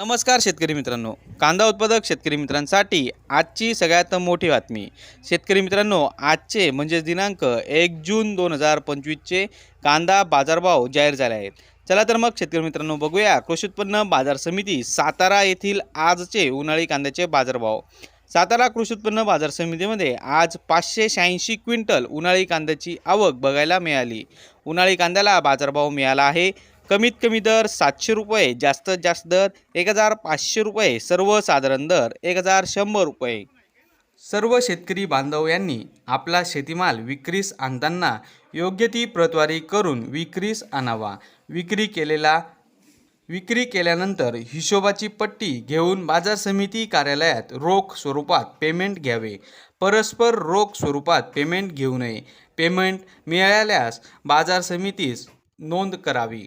नमस्कार शेतकरी मित्रांनो. कांदा उत्पादक शेतकरी मित्रांसाठी आजची सगळ्यात मोठी बातमी. शेतकरी मित्रांनो आजचे म्हणजेच दिनांक एक जून दोन हजार पंचवीसचे कांदा बाजारभाव जाहीर झाले आहेत. चला तर मग शेतकरी मित्रांनो बघूया. कृषी उत्पन्न बाजार समिती सातारा येथील आजचे उन्हाळी कांद्याचे बाजारभाव. सातारा कृषी उत्पन्न बाजार समितीमध्ये आज पाचशे शहाऐंशी क्विंटल उन्हाळी कांद्याची आवक बघायला मिळाली. उन्हाळी कांद्याला बाजारभाव मिळाला आहे. कमीत कमी दर सातशे रुपये जास्तीत जास्त दर एक हजार पाचशे रुपये सर्वसाधारण दर एक हजार शंभर रुपये. सर्व शेतकरी बांधव यांनी आपला शेतीमाल विक्रीस आणताना योग्य ती प्रतवारी करून विक्रीस आणावा. विक्री केलेला विक्री केल्यानंतर हिशोबाची पट्टी घेऊन बाजार समिती कार्यालयात रोख स्वरूपात पेमेंट घ्यावे. परस्पर रोख स्वरूपात पेमेंट घेऊ नये. पेमेंट मिळाल्यास बाजार समितीस नोंद करावी.